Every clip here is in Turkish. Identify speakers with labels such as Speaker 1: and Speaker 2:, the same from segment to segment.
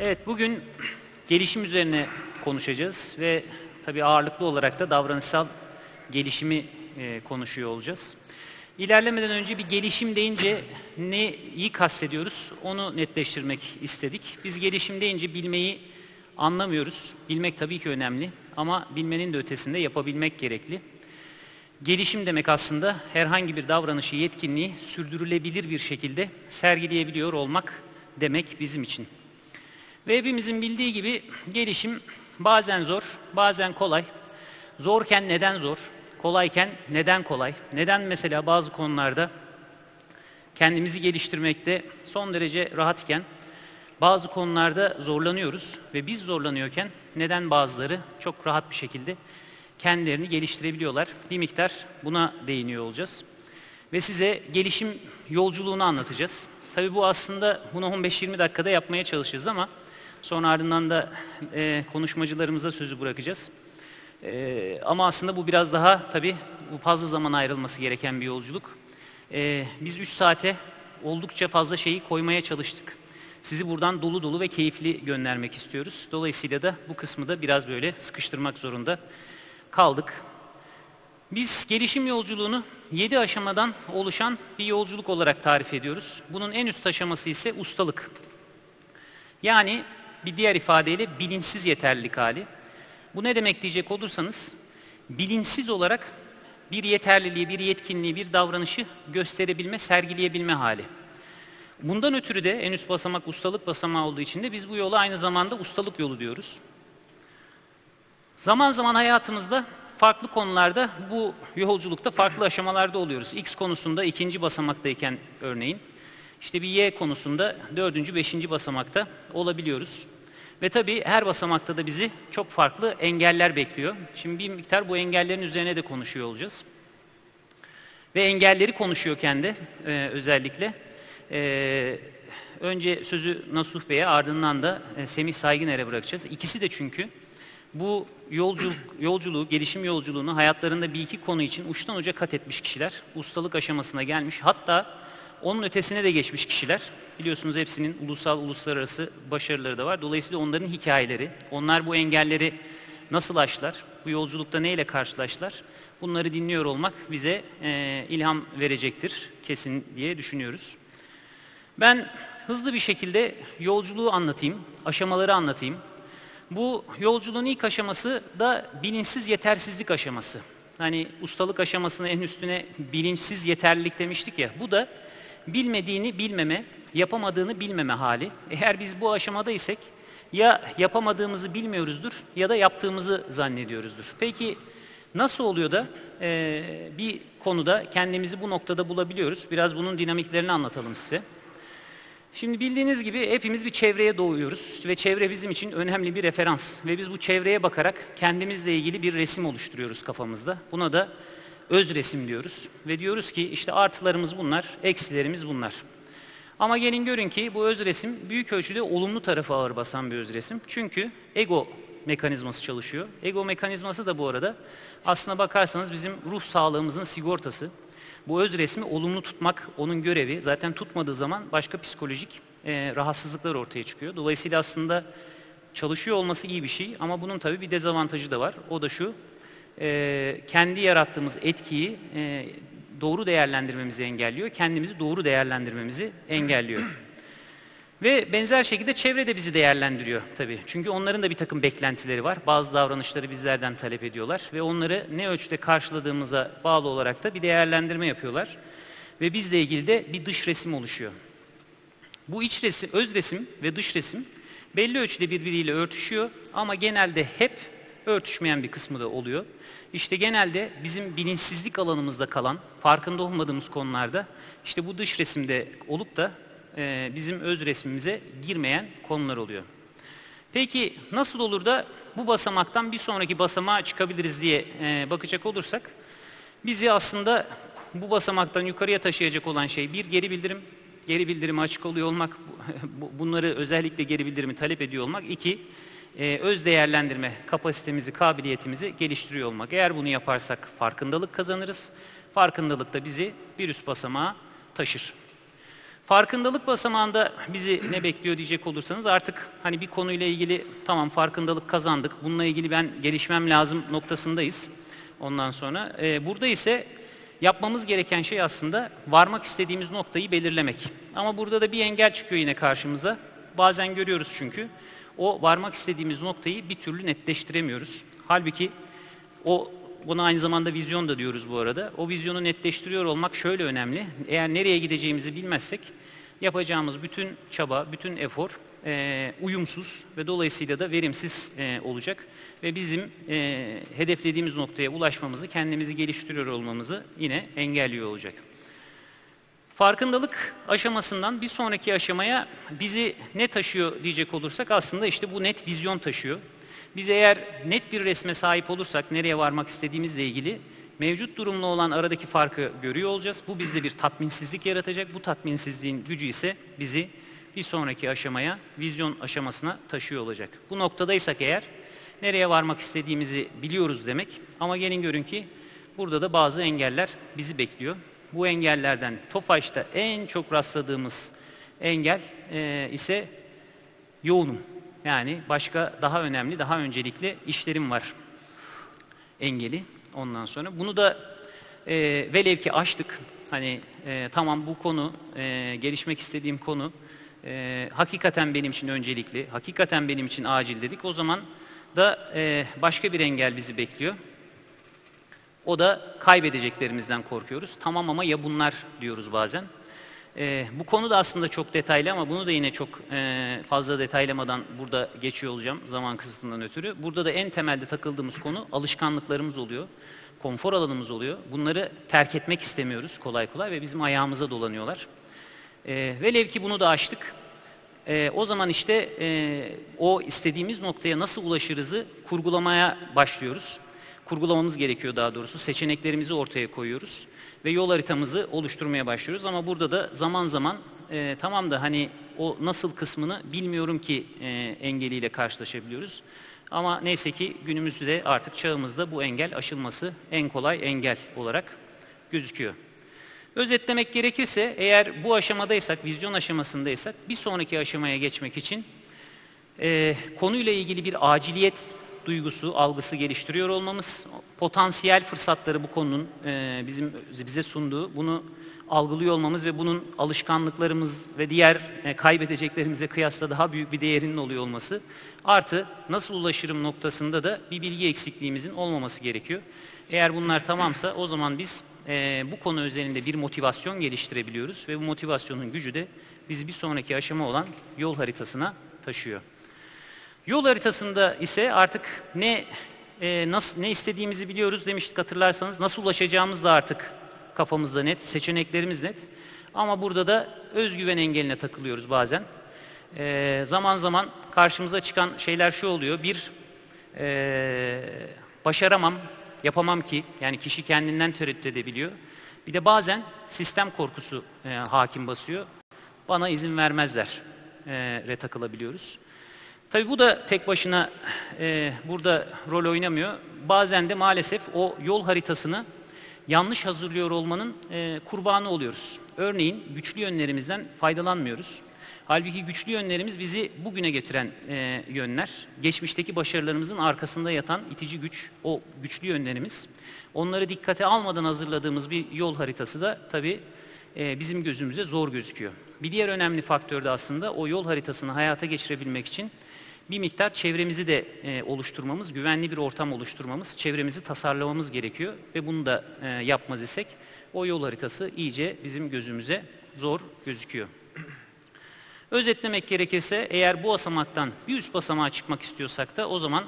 Speaker 1: Evet, bugün gelişim üzerine konuşacağız ve tabii ağırlıklı olarak da davranışsal gelişimi e, konuşuyor olacağız. İlerlemeden önce bir gelişim deyince neyi kastediyoruz onu netleştirmek istedik. Biz gelişim deyince bilmeyi anlamıyoruz. Bilmek tabii ki önemli ama bilmenin de ötesinde yapabilmek gerekli. Gelişim demek aslında herhangi bir davranışı, yetkinliği sürdürülebilir bir şekilde sergileyebiliyor olmak demek bizim için. Ve hepimizin bildiği gibi gelişim bazen zor, bazen kolay. Zorken neden zor, kolayken neden kolay? Neden mesela bazı konularda kendimizi geliştirmekte son derece rahat iken bazı konularda zorlanıyoruz ve biz zorlanıyorken neden bazıları çok rahat bir şekilde kendilerini geliştirebiliyorlar? Bir miktar buna değiniyor olacağız. Ve size gelişim yolculuğunu anlatacağız. Tabii bu aslında bunu 15-20 dakikada yapmaya çalışacağız ama Sonra ardından da e, konuşmacılarımıza sözü bırakacağız. E, ama aslında bu biraz daha tabii bu fazla zaman ayrılması gereken bir yolculuk. E, biz 3 saate oldukça fazla şeyi koymaya çalıştık. Sizi buradan dolu dolu ve keyifli göndermek istiyoruz. Dolayısıyla da bu kısmı da biraz böyle sıkıştırmak zorunda kaldık. Biz gelişim yolculuğunu 7 aşamadan oluşan bir yolculuk olarak tarif ediyoruz. Bunun en üst aşaması ise ustalık. Yani bir diğer ifadeyle bilinçsiz yeterlilik hali. Bu ne demek diyecek olursanız, bilinçsiz olarak bir yeterliliği, bir yetkinliği, bir davranışı gösterebilme, sergileyebilme hali. Bundan ötürü de en üst basamak ustalık basamağı olduğu için de biz bu yola aynı zamanda ustalık yolu diyoruz. Zaman zaman hayatımızda farklı konularda bu yolculukta farklı aşamalarda oluyoruz. X konusunda ikinci basamaktayken örneğin işte bir Y konusunda dördüncü, beşinci basamakta olabiliyoruz. Ve tabii her basamakta da bizi çok farklı engeller bekliyor. Şimdi bir miktar bu engellerin üzerine de konuşuyor olacağız. Ve engelleri konuşuyorken de e, özellikle e, önce sözü Nasuh Bey'e ardından da e, Semih Sayginer'e bırakacağız. İkisi de çünkü bu yolculuk, yolculuğu, gelişim yolculuğunu hayatlarında bir iki konu için uçtan uca kat etmiş kişiler. Ustalık aşamasına gelmiş. Hatta onun ötesine de geçmiş kişiler. Biliyorsunuz hepsinin ulusal, uluslararası başarıları da var. Dolayısıyla onların hikayeleri, onlar bu engelleri nasıl aştılar, bu yolculukta neyle karşılaştılar, bunları dinliyor olmak bize e, ilham verecektir kesin diye düşünüyoruz. Ben hızlı bir şekilde yolculuğu anlatayım, aşamaları anlatayım. Bu yolculuğun ilk aşaması da bilinçsiz yetersizlik aşaması. Hani ustalık aşamasının en üstüne bilinçsiz yeterlilik demiştik ya. Bu da bilmediğini bilmeme, yapamadığını bilmeme hali. Eğer biz bu aşamada isek ya yapamadığımızı bilmiyoruzdur ya da yaptığımızı zannediyoruzdur. Peki nasıl oluyor da e, bir konuda kendimizi bu noktada bulabiliyoruz? Biraz bunun dinamiklerini anlatalım size. Şimdi bildiğiniz gibi hepimiz bir çevreye doğuyoruz ve çevre bizim için önemli bir referans ve biz bu çevreye bakarak kendimizle ilgili bir resim oluşturuyoruz kafamızda. Buna da öz resim diyoruz ve diyoruz ki işte artılarımız bunlar, eksilerimiz bunlar. Ama gelin görün ki bu öz resim büyük ölçüde olumlu tarafı ağır basan bir öz resim. Çünkü ego mekanizması çalışıyor. Ego mekanizması da bu arada aslına bakarsanız bizim ruh sağlığımızın sigortası. Bu öz resmi olumlu tutmak onun görevi. Zaten tutmadığı zaman başka psikolojik e, rahatsızlıklar ortaya çıkıyor. Dolayısıyla aslında çalışıyor olması iyi bir şey ama bunun tabii bir dezavantajı da var. O da şu, e, kendi yarattığımız etkiyi e, doğru değerlendirmemizi engelliyor. Kendimizi doğru değerlendirmemizi engelliyor. Ve benzer şekilde çevre de bizi değerlendiriyor tabii. Çünkü onların da bir takım beklentileri var. Bazı davranışları bizlerden talep ediyorlar ve onları ne ölçüde karşıladığımıza bağlı olarak da bir değerlendirme yapıyorlar. Ve bizle ilgili de bir dış resim oluşuyor. Bu iç resim, öz resim ve dış resim belli ölçüde birbiriyle örtüşüyor ama genelde hep örtüşmeyen bir kısmı da oluyor. İşte genelde bizim bilinçsizlik alanımızda kalan, farkında olmadığımız konularda işte bu dış resimde olup da e, bizim öz resmimize girmeyen konular oluyor. Peki nasıl olur da bu basamaktan bir sonraki basamağa çıkabiliriz diye e, bakacak olursak, bizi aslında bu basamaktan yukarıya taşıyacak olan şey bir geri bildirim, geri bildirimi açık oluyor olmak, bunları özellikle geri bildirimi talep ediyor olmak, iki e, öz değerlendirme kapasitemizi, kabiliyetimizi geliştiriyor olmak. Eğer bunu yaparsak farkındalık kazanırız. Farkındalık da bizi bir üst basamağa taşır. Farkındalık basamağında bizi ne bekliyor diyecek olursanız artık hani bir konuyla ilgili tamam farkındalık kazandık. Bununla ilgili ben gelişmem lazım noktasındayız. Ondan sonra e, burada ise yapmamız gereken şey aslında varmak istediğimiz noktayı belirlemek. Ama burada da bir engel çıkıyor yine karşımıza. Bazen görüyoruz çünkü o varmak istediğimiz noktayı bir türlü netleştiremiyoruz. Halbuki o Buna aynı zamanda vizyon da diyoruz bu arada. O vizyonu netleştiriyor olmak şöyle önemli. Eğer nereye gideceğimizi bilmezsek yapacağımız bütün çaba, bütün efor e, uyumsuz ve dolayısıyla da verimsiz e, olacak. Ve bizim e, hedeflediğimiz noktaya ulaşmamızı, kendimizi geliştiriyor olmamızı yine engelliyor olacak. Farkındalık aşamasından bir sonraki aşamaya bizi ne taşıyor diyecek olursak aslında işte bu net vizyon taşıyor. Biz eğer net bir resme sahip olursak nereye varmak istediğimizle ilgili mevcut durumla olan aradaki farkı görüyor olacağız. Bu bizde bir tatminsizlik yaratacak. Bu tatminsizliğin gücü ise bizi bir sonraki aşamaya, vizyon aşamasına taşıyor olacak. Bu noktadaysak eğer nereye varmak istediğimizi biliyoruz demek. Ama gelin görün ki burada da bazı engeller bizi bekliyor. Bu engellerden TOFAŞ'ta en çok rastladığımız engel e, ise yoğunum. Yani başka daha önemli, daha öncelikli işlerim var engeli ondan sonra. Bunu da e, velev ki açtık. Hani e, tamam bu konu, e, gelişmek istediğim konu e, hakikaten benim için öncelikli, hakikaten benim için acil dedik. O zaman da e, başka bir engel bizi bekliyor. O da kaybedeceklerimizden korkuyoruz. Tamam ama ya bunlar diyoruz bazen. E, bu konu da aslında çok detaylı ama bunu da yine çok e, fazla detaylamadan burada geçiyor olacağım zaman kısıtından ötürü. Burada da en temelde takıldığımız konu alışkanlıklarımız oluyor. Konfor alanımız oluyor. Bunları terk etmek istemiyoruz kolay kolay ve bizim ayağımıza dolanıyorlar. E, velev ki bunu da aştık. E, o zaman işte e, o istediğimiz noktaya nasıl ulaşırızı kurgulamaya başlıyoruz. Kurgulamamız gerekiyor daha doğrusu. Seçeneklerimizi ortaya koyuyoruz ve yol haritamızı oluşturmaya başlıyoruz. Ama burada da zaman zaman e, tamam da hani o nasıl kısmını bilmiyorum ki e, engeliyle karşılaşabiliyoruz. Ama neyse ki günümüzde artık çağımızda bu engel aşılması en kolay engel olarak gözüküyor. Özetlemek gerekirse eğer bu aşamadaysak, vizyon aşamasındaysak bir sonraki aşamaya geçmek için e, konuyla ilgili bir aciliyet duygusu, algısı geliştiriyor olmamız, potansiyel fırsatları bu konunun e, bizim bize sunduğu, bunu algılıyor olmamız ve bunun alışkanlıklarımız ve diğer e, kaybedeceklerimize kıyasla daha büyük bir değerinin oluyor olması, artı nasıl ulaşırım noktasında da bir bilgi eksikliğimizin olmaması gerekiyor. Eğer bunlar tamamsa o zaman biz e, bu konu üzerinde bir motivasyon geliştirebiliyoruz ve bu motivasyonun gücü de bizi bir sonraki aşama olan yol haritasına taşıyor. Yol haritasında ise artık ne e, nasıl ne istediğimizi biliyoruz demiştik hatırlarsanız. Nasıl ulaşacağımız da artık kafamızda net, seçeneklerimiz net. Ama burada da özgüven engeline takılıyoruz bazen. E, zaman zaman karşımıza çıkan şeyler şu oluyor. Bir, e, başaramam, yapamam ki. Yani kişi kendinden tereddüt edebiliyor. Bir de bazen sistem korkusu e, hakim basıyor. Bana izin vermezler e, re takılabiliyoruz. Tabii bu da tek başına e, burada rol oynamıyor. Bazen de maalesef o yol haritasını yanlış hazırlıyor olmanın e, kurbanı oluyoruz. Örneğin güçlü yönlerimizden faydalanmıyoruz. Halbuki güçlü yönlerimiz bizi bugüne getiren e, yönler. Geçmişteki başarılarımızın arkasında yatan itici güç, o güçlü yönlerimiz. Onları dikkate almadan hazırladığımız bir yol haritası da tabii e, bizim gözümüze zor gözüküyor. Bir diğer önemli faktör de aslında o yol haritasını hayata geçirebilmek için bir miktar çevremizi de e, oluşturmamız, güvenli bir ortam oluşturmamız, çevremizi tasarlamamız gerekiyor ve bunu da e, yapmaz isek o yol haritası iyice bizim gözümüze zor gözüküyor. Özetlemek gerekirse eğer bu basamaktan bir üst basamağa çıkmak istiyorsak da o zaman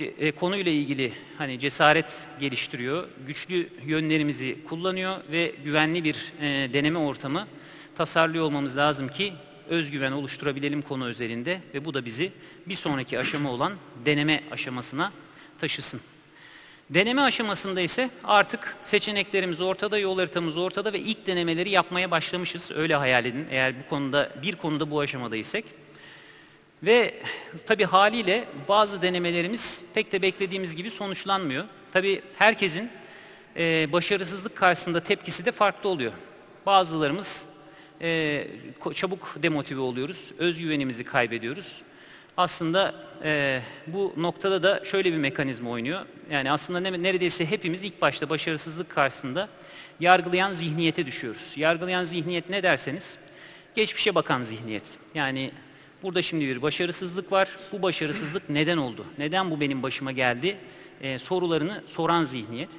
Speaker 1: e, konuyla ilgili hani cesaret geliştiriyor, güçlü yönlerimizi kullanıyor ve güvenli bir e, deneme ortamı tasarlıyor olmamız lazım ki özgüven oluşturabilelim konu özelinde ve bu da bizi bir sonraki aşama olan deneme aşamasına taşısın. Deneme aşamasında ise artık seçeneklerimiz ortada, yol haritamız ortada ve ilk denemeleri yapmaya başlamışız. Öyle hayal edin eğer bu konuda bir konuda bu aşamadaysak. Ve tabi haliyle bazı denemelerimiz pek de beklediğimiz gibi sonuçlanmıyor. Tabi herkesin e, başarısızlık karşısında tepkisi de farklı oluyor. Bazılarımız e, çabuk demotive oluyoruz, özgüvenimizi kaybediyoruz. Aslında e, bu noktada da şöyle bir mekanizma oynuyor. Yani aslında ne- neredeyse hepimiz ilk başta başarısızlık karşısında yargılayan zihniyete düşüyoruz. Yargılayan zihniyet ne derseniz, geçmişe bakan zihniyet. Yani burada şimdi bir başarısızlık var. Bu başarısızlık neden oldu? Neden bu benim başıma geldi? E, sorularını soran zihniyet.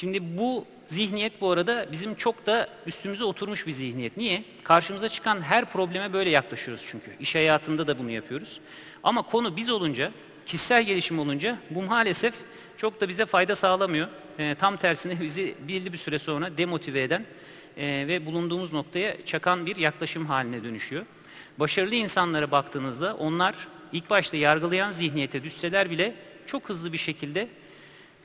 Speaker 1: Şimdi bu zihniyet bu arada bizim çok da üstümüze oturmuş bir zihniyet. Niye? Karşımıza çıkan her probleme böyle yaklaşıyoruz çünkü. İş hayatında da bunu yapıyoruz. Ama konu biz olunca, kişisel gelişim olunca bu maalesef çok da bize fayda sağlamıyor. Ee, tam tersine bizi belli bir süre sonra demotive eden e, ve bulunduğumuz noktaya çakan bir yaklaşım haline dönüşüyor. Başarılı insanlara baktığınızda onlar ilk başta yargılayan zihniyete düşseler bile çok hızlı bir şekilde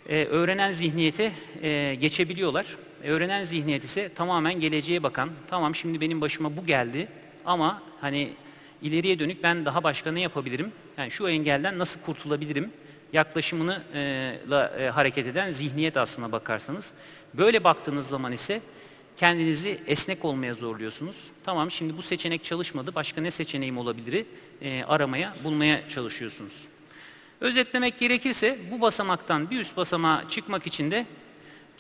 Speaker 1: e, öğrenen zihniyete e, geçebiliyorlar. E, öğrenen zihniyet ise tamamen geleceğe bakan, tamam şimdi benim başıma bu geldi ama hani ileriye dönük ben daha başka ne yapabilirim? Yani şu engelden nasıl kurtulabilirim? Yaklaşımını e, la, e, hareket eden zihniyet aslına bakarsanız. Böyle baktığınız zaman ise kendinizi esnek olmaya zorluyorsunuz. Tamam şimdi bu seçenek çalışmadı, başka ne seçeneğim olabilir e, aramaya, bulmaya çalışıyorsunuz. Özetlemek gerekirse bu basamaktan bir üst basamağa çıkmak için de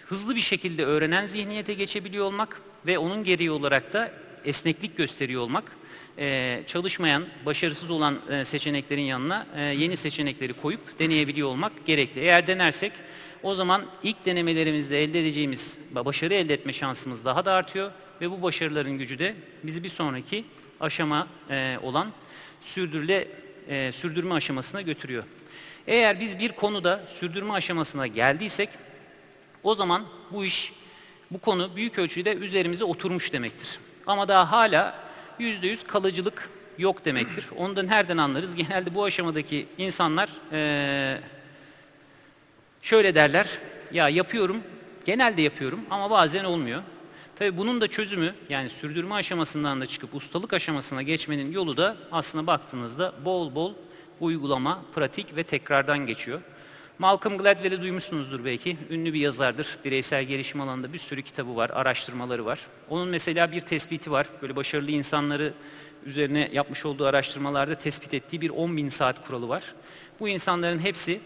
Speaker 1: hızlı bir şekilde öğrenen zihniyete geçebiliyor olmak ve onun gereği olarak da esneklik gösteriyor olmak, çalışmayan, başarısız olan seçeneklerin yanına yeni seçenekleri koyup deneyebiliyor olmak gerekli. Eğer denersek o zaman ilk denemelerimizde elde edeceğimiz başarı elde etme şansımız daha da artıyor ve bu başarıların gücü de bizi bir sonraki aşama olan sürdürüle sürdürme aşamasına götürüyor. Eğer biz bir konuda sürdürme aşamasına geldiysek o zaman bu iş, bu konu büyük ölçüde üzerimize oturmuş demektir. Ama daha hala yüzde yüz kalıcılık yok demektir. Onu da nereden anlarız? Genelde bu aşamadaki insanlar eee, şöyle derler, ya yapıyorum, genelde yapıyorum ama bazen olmuyor. Tabii bunun da çözümü yani sürdürme aşamasından da çıkıp ustalık aşamasına geçmenin yolu da aslında baktığınızda bol bol uygulama, pratik ve tekrardan geçiyor. Malcolm Gladwell'i duymuşsunuzdur belki. Ünlü bir yazardır. Bireysel gelişim alanında bir sürü kitabı var, araştırmaları var. Onun mesela bir tespiti var. Böyle başarılı insanları üzerine yapmış olduğu araştırmalarda tespit ettiği bir 10 bin saat kuralı var. Bu insanların hepsi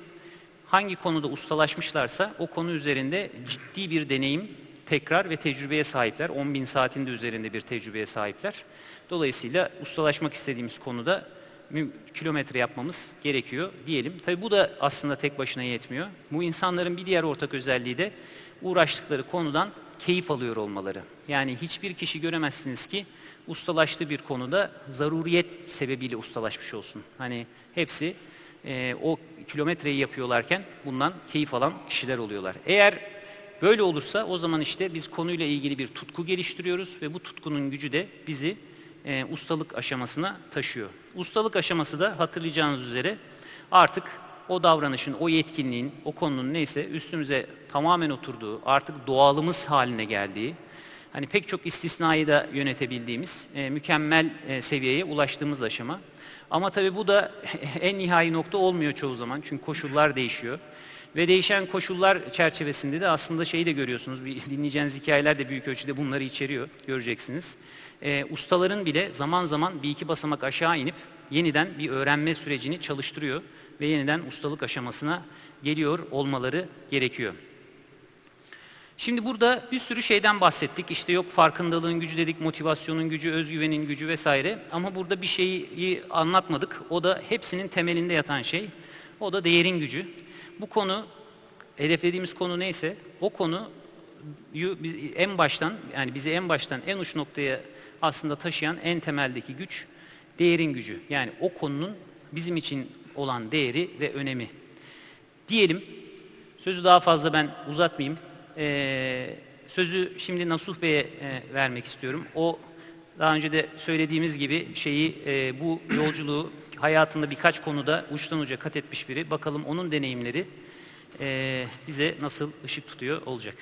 Speaker 1: hangi konuda ustalaşmışlarsa o konu üzerinde ciddi bir deneyim, tekrar ve tecrübeye sahipler. 10 bin saatin de üzerinde bir tecrübeye sahipler. Dolayısıyla ustalaşmak istediğimiz konuda kilometre yapmamız gerekiyor diyelim. Tabii bu da aslında tek başına yetmiyor. Bu insanların bir diğer ortak özelliği de uğraştıkları konudan keyif alıyor olmaları. Yani hiçbir kişi göremezsiniz ki ustalaştığı bir konuda zaruriyet sebebiyle ustalaşmış olsun. Hani hepsi e, o kilometreyi yapıyorlarken bundan keyif alan kişiler oluyorlar. Eğer böyle olursa o zaman işte biz konuyla ilgili bir tutku geliştiriyoruz ve bu tutkunun gücü de bizi e, ustalık aşamasına taşıyor. Ustalık aşaması da hatırlayacağınız üzere artık o davranışın, o yetkinliğin, o konunun neyse üstümüze tamamen oturduğu, artık doğalımız haline geldiği, hani pek çok istisnayı da yönetebildiğimiz, e, mükemmel e, seviyeye ulaştığımız aşama. Ama tabii bu da en nihai nokta olmuyor çoğu zaman çünkü koşullar değişiyor. Ve değişen koşullar çerçevesinde de aslında şeyi de görüyorsunuz, bir dinleyeceğiniz hikayeler de büyük ölçüde bunları içeriyor, göreceksiniz. Ee, ustaların bile zaman zaman bir iki basamak aşağı inip yeniden bir öğrenme sürecini çalıştırıyor ve yeniden ustalık aşamasına geliyor olmaları gerekiyor. Şimdi burada bir sürü şeyden bahsettik. İşte yok farkındalığın gücü dedik, motivasyonun gücü, özgüvenin gücü vesaire. Ama burada bir şeyi anlatmadık. O da hepsinin temelinde yatan şey. O da değerin gücü. Bu konu, hedeflediğimiz konu neyse o konu en baştan yani bizi en baştan en uç noktaya aslında taşıyan en temeldeki güç değerin gücü. Yani o konunun bizim için olan değeri ve önemi. Diyelim, sözü daha fazla ben uzatmayayım. Ee, sözü şimdi Nasuh Bey'e e, vermek istiyorum. O daha önce de söylediğimiz gibi şeyi e, bu yolculuğu hayatında birkaç konuda uçtan uca kat etmiş biri. Bakalım onun deneyimleri e, bize nasıl ışık tutuyor olacak.